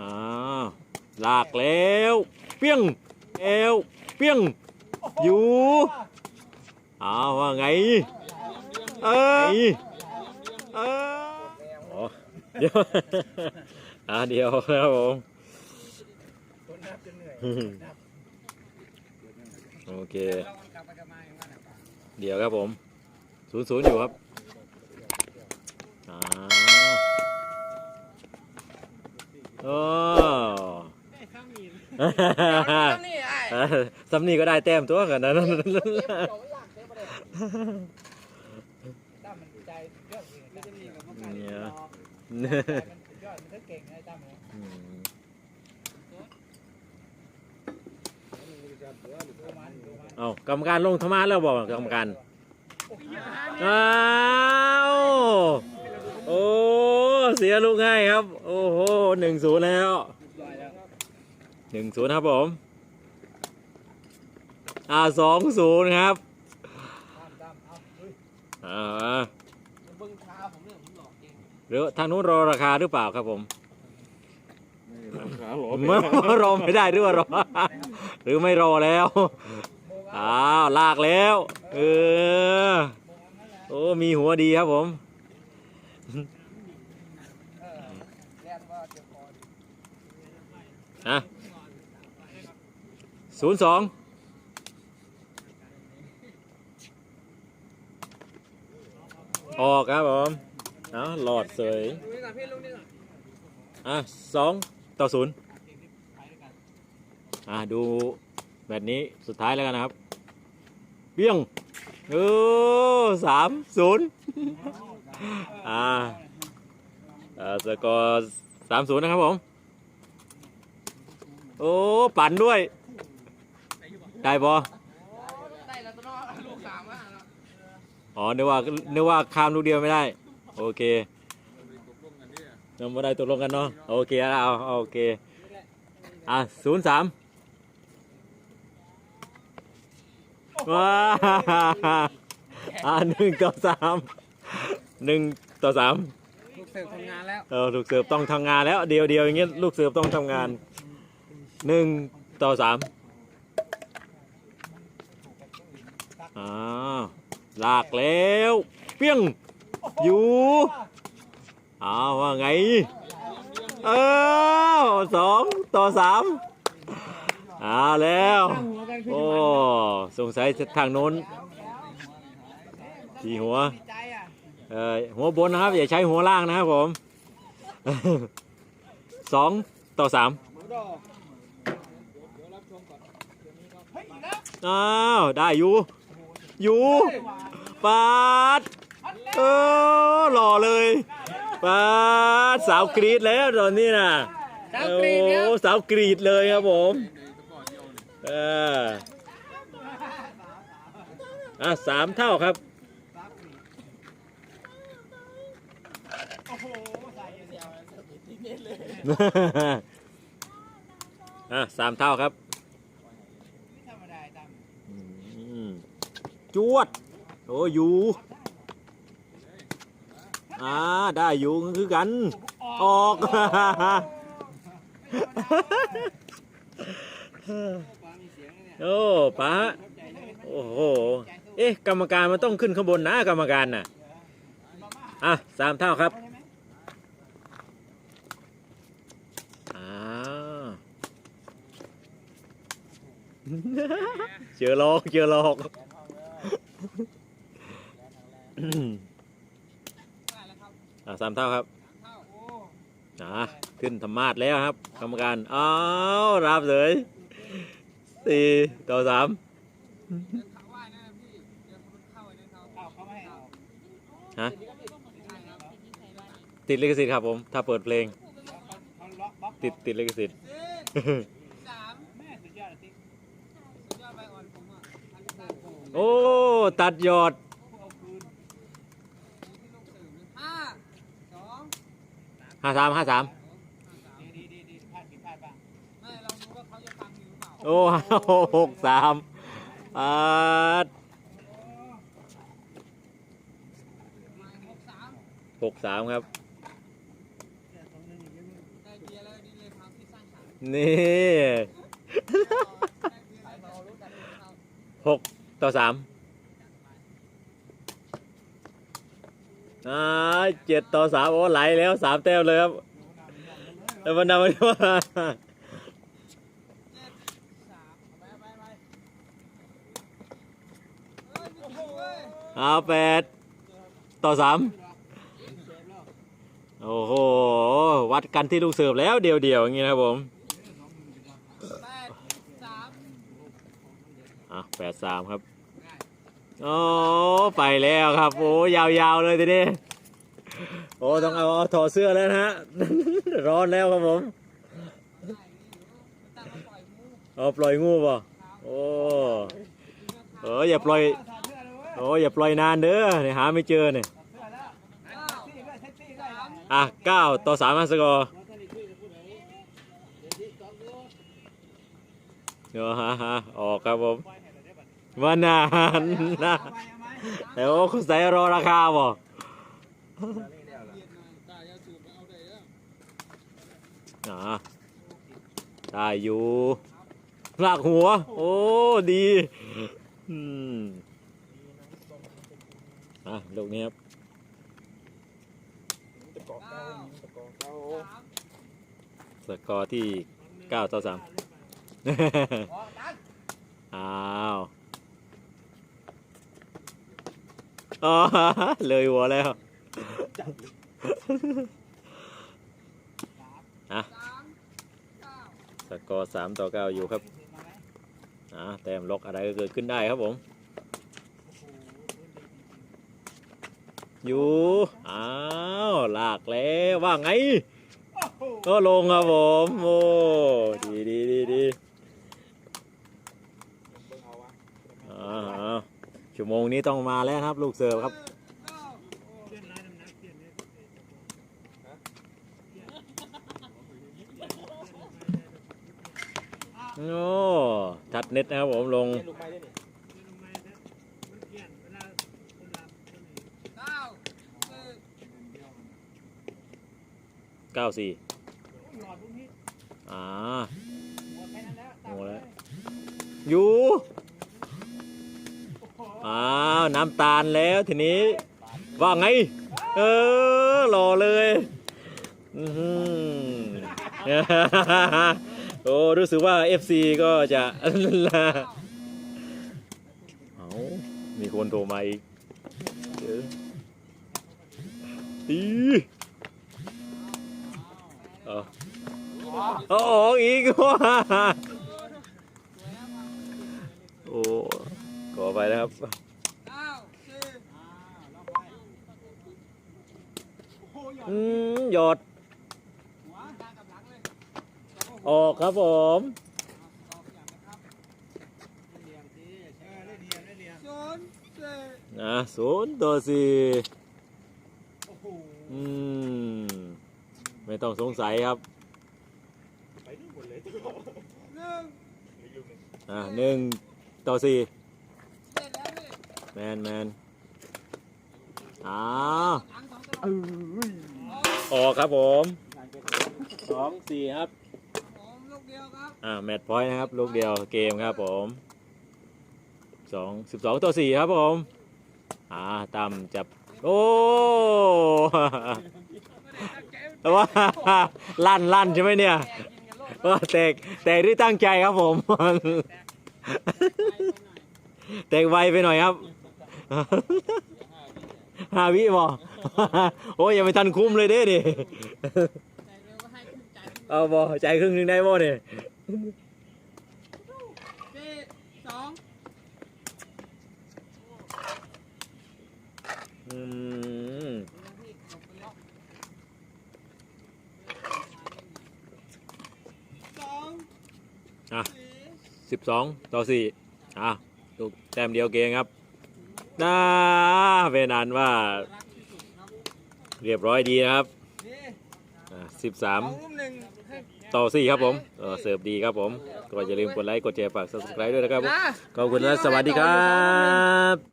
อ่าลากแล้ว เปี้ยงเอวเปี้ยง อยู่อ้าวว่าไง เอ้ยเอ้ยอ๋อเดี๋ยวอ่าเดี๋ยวครับผมโอเค เดี๋ยวครับผมศูนย์ศูนย์อยู่ครับอ้าว โอ้นี่ไอ้เออซัมนี่ก็ได้แต้มตัวกันนะตั้มมันใจยอดจริงตั้มนี่กับพวกกันยอดมันยอดมันก็เก่งไอ้ตั้มเนี่ยอืมดูมันดูมันเอากรรมการลงธรรมะแล้วบอกกรรมการอ้าวโอ้เสียลูกง่ายครับ โอ้โห หนึ่งศูนย์แล้วลอยแล้วหนึ่งศูนย์ครับผม อ่าสองศูนย์ครับตั้มตั้มเอาเฮ้ยอ่าเบิ้งขาผมเนี่ยผมหลอกเองหรือทางนู้นรอราคาหรือเปล่าครับผมขาหลอไม่รอไม่ได้หรือว่ารอ หรือไม่รอแล้วโมงอ้าว ลากแล้ว เออ โอ้ มีหัวดีครับผม เออแล่นว่าเจ็บคอดิ อะศูนย์สองออกครับผมเอาหลอดเสยอะสองต่อศูนย์อะดูแบบนี้สุดท้ายแล้วกันนะครับเปี้ยงเออสามศูนย์อ่าอ่าสกอร์สามศูนย์นะครับผม โอ้ปั่นด้วย ได้ปะได้แล้วตัวน้องลูกสามอะอ๋อนึกว่านึกว่าข้ามลูกเดียวไม่ได้ โอเคยังไม่ได้ตกลงกันเนาะโอเคแล้วเอาเอาโอเคอะศูนย์สามว้าอะหนึ่งต่อสามหนึ่งต่อสามลูกเสิร์ฟทำงานแล้วเออลูกเสือต้องทำงานแล้วเดียวเดียวอย่างเงี้ยลูกเสือต้องทำงาน หนึ่งต่อสามอ่าลากแล้ว เปี้ยง อยู่อ้าวว่าไง เออสองต่อสามอ้าแล้ว โอ้สงสัยทางโน้น ที่หัว เอ่อหัวบนนะครับ อย่าใช้หัวล่างนะครับผมสองต่อสาม หมูดอกเดี๋ยวรับชมก่อนเดี๋ยวนี้ก็เฮ้ย อีกแล้วอ้าวได้อยู่อยู่ปาดเออหล่อเลยปาดสาวกรีดแล้วตอนนี้นะดาวกรีนครับโอ้สาวกรีดเลยครับผมเอออะสามเท่าครับโอ้โหใส่เดียวเน็ตเลยอะสามเท่าครับ ไม่ธรรมดาตั้ม อืม จวด โอ้อยู่อ่าได้อยู่คือกัน ออกฟังเสียงเนี่ยโอ้ป้าเข้าใจเลยโอ้โห เอ๊ะ กรรมการมันต้องขึ้นข้างบนนะกรรมการน่ะ อะสามเท่าครับอ่าเจอหลอกเจอหลอก อะสามเท่าครับเข้าโอ้อะขึ้นธรรมาสแล้วครับ กรรมการอ้าวรับเลยสี่ต่อสามเขาว่านะพี่เดี๋ยวมันเข้าไอ้นั่นเขาเข้าเขาไม่ให้เอาฮะใช่ครับติดลิขสิทธิ์ครับผม ถ้าเปิดเพลงเขาล็อกบล็อกติดติดลิขสิทธิ์ สามแม่สุดยอดติ๊กสุดยอดใบอ่อนผมอะอันนี้ตา โอ้ตัดยอดห้าสองห้าสามห้าสามไม่ลองดูว่าเขาจะฟังอยู่หรือเปล่าโอ้หกสามอาหกสามหกสามครับ ได้เบียร์แล้วนี่เลยพังนี่หก ต่อสามอ่าเจ็ดต่อสามโอ้ไหลแล้วสามแต้มเลยครับแล้วมันนำมาที่ว่าเอาแปดต่อสามโอ้โห วัดกันที่ลูกเสิร์ฟแล้วเดียวๆอย่างนี้นะครับผม อะแปดสามครับโอ้ไปแล้วครับโอ้ยาวๆเลยทีนี้โอ้ต้องเอาถอดเสื้อแล้วนะฮะร้อนแล้วครับผมเอาปล่อยงูป่ะโอ้เอออย่าปล่อยเฮ้ยเว้ยโอ้อย่าปล่อยนานเด้อเนี่ยหาไม่เจอเนี่ยอะเก้าต่อสามสกอร์เดี๋ยวฮะฮะออกครับผม วันนานนะเอาไหมเอาไหมแต่โอ้คุณใส่รอราคาบ่อ่าได้อยู่หลากหัว โอ้ ดีอืมอะลูกนี้ครับสกอร์ที่เก้าต่อสามอ้าว อ๋อเลยหัวแล้วอะสกอร์สามต่อเก้าอยู่ครับอ่าแต้มล็อกอะไรก็เกิดขึ้นได้ครับผม อยู่ อ้าว หลากแล้วว่าไง ก็ลงครับผม โอ้ ดีดีดีดี เบิ่งเอาวะ อ่า ชั่วโมงนี้ต้องมาแล้วครับ ลูกเสิร์ฟครับโอ้ชัดเน็ตนะครับผมลงเก้าสี่อ่าโงแล้วอยู่ อ้าวน้ำตาลแล้วทีนี้ ว่าไง เออหล่อเลยอื้อหือโอ้รู้สึกว่า FC ก็จะเอามีคนโทรมาอีกเดี๋ยวอีเอาเอาออกอีกว่าโอ้ข อไปนะครับอืมหยอดหัวกลางกับหลังเลยออกครับผมเลียงสิเออเล่นเลียงเล่นเลียงนะศูนย์ต่อสี่อืม ไม่ต้องสงสัยครับหนึ่งอ่าหนึ่งต่อสี่ แมนแมนอ้าวหลังสองตัวออกครับผมสองสี่ครับผมลูกเดียวครับอ่าแมตช์พอยต์นะครับ ลูกเดียวเกมครับผมสองสิบสองต่อสี่ครับผมอ่าตั้มจับ โอ้แต่ว่าลั่นลั่นใช่ไหมเนี่ยว่าแตกแตกที่ตั้งใจครับผม แตกไวไปหน่อยครับ ฮาวิบอโอ้ยยังไม่ทันคุ้มเลยเด้ดิเอาบอใจครึ่งหนึงได้บ่เนี่ยสองอืมสองอะสิบสองต่อสี่อะลูกแต้มเดียวเกมครับ น่าเป็นอันว่า เรียบร้อยดีนะครับนี่สิบสามเอาอุ้มหนึ่งให้ต่อสี่ครับผมเออเสิร์ฟดีครับผม ก็อย่าลืมกดไลค์ กดแชร์ฝาก subscribe ด้วยนะครับนะขอบคุณและสวัสดีครับ